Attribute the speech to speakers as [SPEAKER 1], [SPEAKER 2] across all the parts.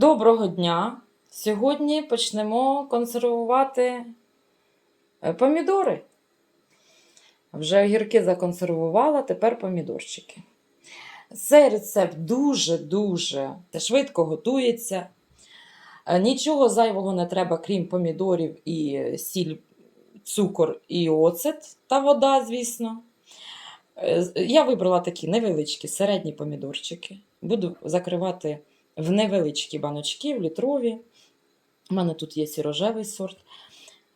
[SPEAKER 1] Доброго дня! Сьогодні почнемо консервувати е, помідори. Вже огірки законсервувала, тепер помідорчики. Цей рецепт дуже-дуже швидко готується. Е, Нічого зайвого не треба, крім помідорів і сіль, цукор і оцет та вода, звісно. Е, Я вибрала такі невеличкі середні помідорчики. Буду закривати в невеличкі баночки, в літрові. У мене тут є сірожевий сорт.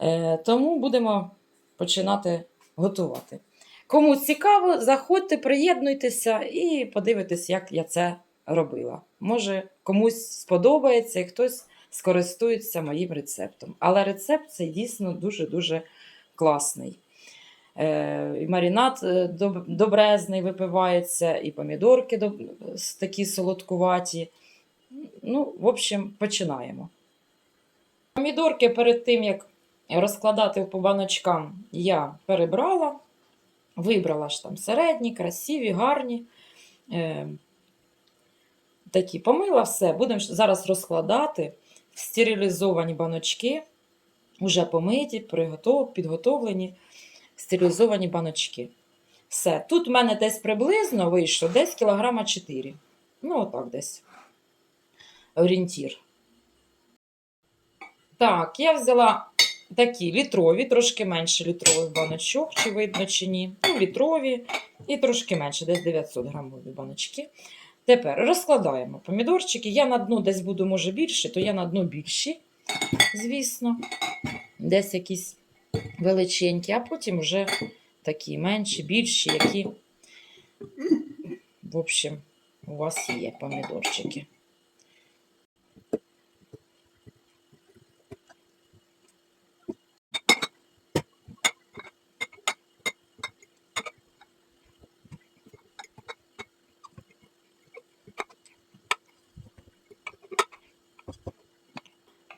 [SPEAKER 1] Е, тому будемо починати готувати. Кому цікаво, заходьте, приєднуйтеся і подивитесь, як я це робила. Може, комусь сподобається і хтось скористується моїм рецептом. Але рецепт цей дійсно дуже-дуже класний. Е, і маринад е, добрезний випивається, і помідорки такі солодкуваті. Ну, в общем, починаємо. Помідорки перед тим, як розкладати по баночкам, я перебрала, вибрала ж там середні, красиві, гарні. Е, такі помила все. Будемо зараз розкладати в стерилізовані баночки, уже помиті, підготовлені стерилізовані баночки. Все. Тут в мене десь приблизно вийшло десь кілограма 4. Ну, отак десь. Орієнтір. Так, я взяла такі літрові, трошки менше літрових баночок, чи видно, чи ні. Ну, літрові і трошки менше, десь 900 грамові баночки. Тепер розкладаємо помідорчики. Я на дно десь буду, може, більше, то я на дно більші, звісно. Десь якісь величенькі, а потім вже такі менші, більші, які, в общем, у вас є помідорчики.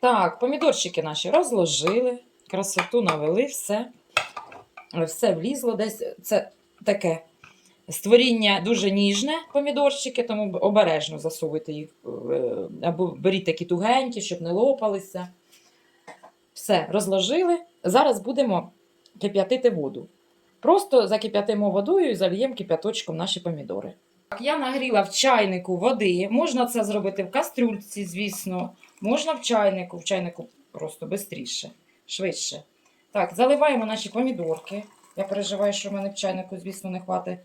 [SPEAKER 1] Так, помідорчики наші розложили, красоту навели, все. Все влізло десь. Це таке створіння дуже ніжне, помідорчики, тому обережно засовуйте їх, е, або беріть такі тугенькі, щоб не лопалися. Все, розложили. Зараз будемо кип'ятити воду. Просто закип'ятимо водою і зальємо кип'яточком наші помідори. Так, я нагріла в чайнику води. Можна це зробити в кастрюльці, звісно. Можна в чайнику, в чайнику просто швидше, швидше. Так, заливаємо наші помідорки. Я переживаю, що в мене в чайнику, звісно, не хватить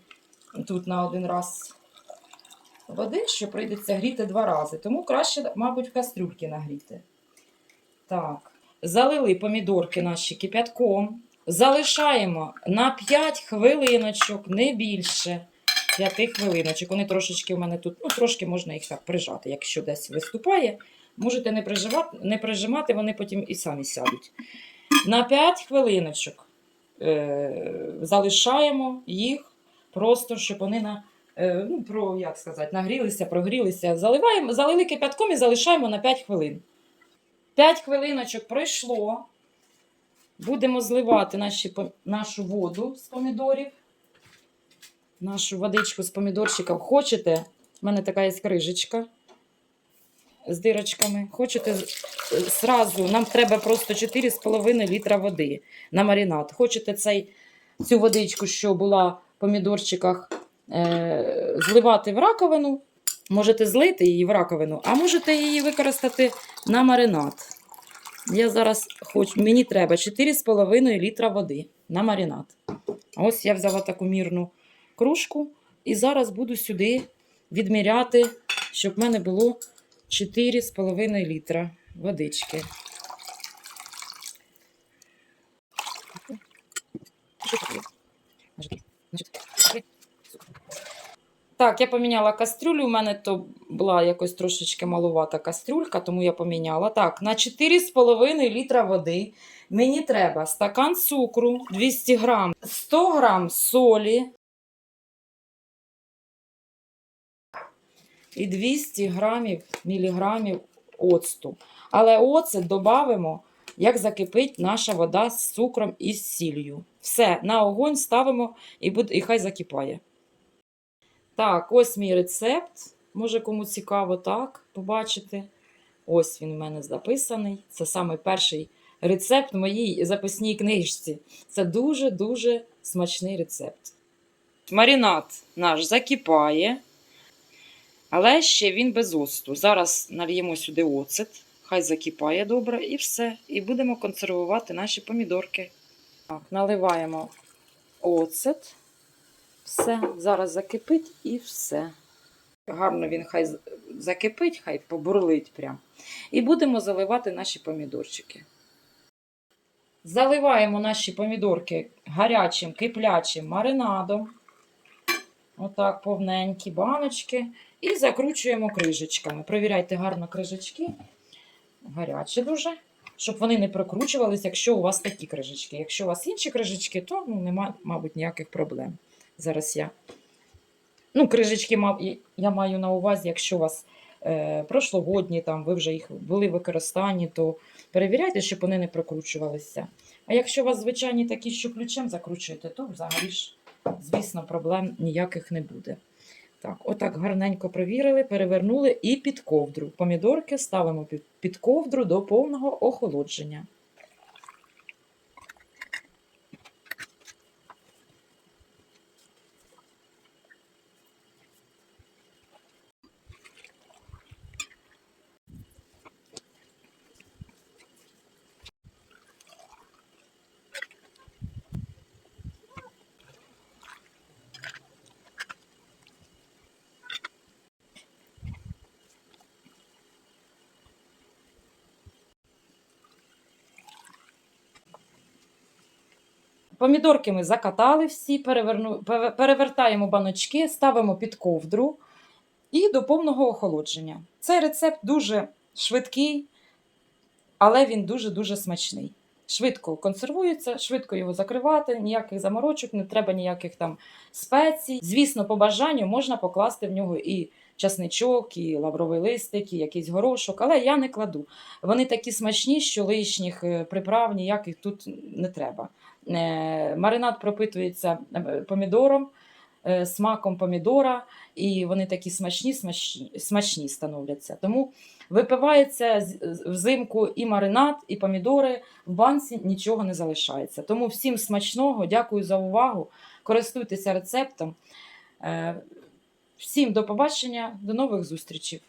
[SPEAKER 1] тут на один раз води, що прийдеться гріти два рази. Тому краще, мабуть, в кастрюльки нагріти. Так, залили помідорки наші кип'ятком. Залишаємо на 5 хвилиночок, не більше 5 хвилиночок. Вони трошечки в мене тут, ну, трошки можна їх так прижати, якщо десь виступає. Можете не прижимати, не прижимати, вони потім і самі сядуть. На 5 хвилиночок е, залишаємо їх просто, щоб вони на, е, ну, про, як сказати, нагрілися, прогрілися. Заливаємо, залили кипятком і залишаємо на 5 хвилин. 5 хвилиночок пройшло. Будемо зливати наші, нашу воду з помідорів. Нашу водичку з помідорчиків. Хочете? У мене така є крижечка з дирочками. Хочете зразу, нам треба просто 4,5 літра води на маринад. Хочете цей, цю водичку, що була в помідорчиках, е, зливати в раковину, можете злити її в раковину, а можете її використати на маринад. Я зараз хочу, мені треба 4,5 літра води на маринад. Ось я взяла таку мірну кружку і зараз буду сюди відміряти, щоб в мене було 4,5 літра водички. Так, я поміняла кастрюлю. У мене то була якось трошечки малувата кастрюлька, тому я поміняла. Так, на 4,5 літра води мені треба стакан цукру 200 грам, 100 грам солі і 200 грамів, міліграмів оцту. Але оцет додамо, як закипить наша вода з цукром і з сіллю. Все, на огонь ставимо і, буде, і хай закипає. Так, ось мій рецепт. Може, кому цікаво так побачити. Ось він у мене записаний. Це саме перший рецепт в моїй записній книжці. Це дуже-дуже смачний рецепт. Маринад наш закипає, але ще він без оцту. Зараз нальємо сюди оцет, хай закипає добре і все. І будемо консервувати наші помідорки. Так, наливаємо оцет. Все, зараз закипить і все. Гарно він хай закипить, хай побурлить прям. І будемо заливати наші помідорчики. Заливаємо наші помідорки гарячим, киплячим маринадом. Отак, повненькі баночки. І закручуємо крижечками. Провіряйте гарно крижечки. Гарячі дуже, щоб вони не прокручувались, якщо у вас такі крижечки. Якщо у вас інші крижечки, то ну, нема, мабуть, ніяких проблем. Зараз я. Ну, крижечки я маю на увазі, якщо у вас е, прошлогодні, там, ви вже їх були в використанні, то перевіряйте, щоб вони не прокручувалися. А якщо у вас звичайні такі, що ключем закручуєте, то взагалі ж, звісно, проблем ніяких не буде. Так, отак гарненько провірили, перевернули і під ковдру. Помідорки ставимо під, ковдру до повного охолодження. Помідорки ми закатали всі, переверну, перевертаємо баночки, ставимо під ковдру і до повного охолодження. Цей рецепт дуже швидкий, але він дуже-дуже смачний. Швидко консервується, швидко його закривати, ніяких заморочок, не треба ніяких там спецій. Звісно, по бажанню можна покласти в нього і часничок, і лавровий листик, і якийсь горошок, але я не кладу. Вони такі смачні, що лишніх е, приправ ніяких тут не треба. Е, Маринад пропитується е, помідором, е, смаком помідора, і вони такі смачні, смачні, смачні становляться. Тому випивається взимку і маринад, і помідори. В банці нічого не залишається. Тому всім смачного, дякую за увагу. Користуйтеся рецептом. Всім до побачення, до нових зустрічей.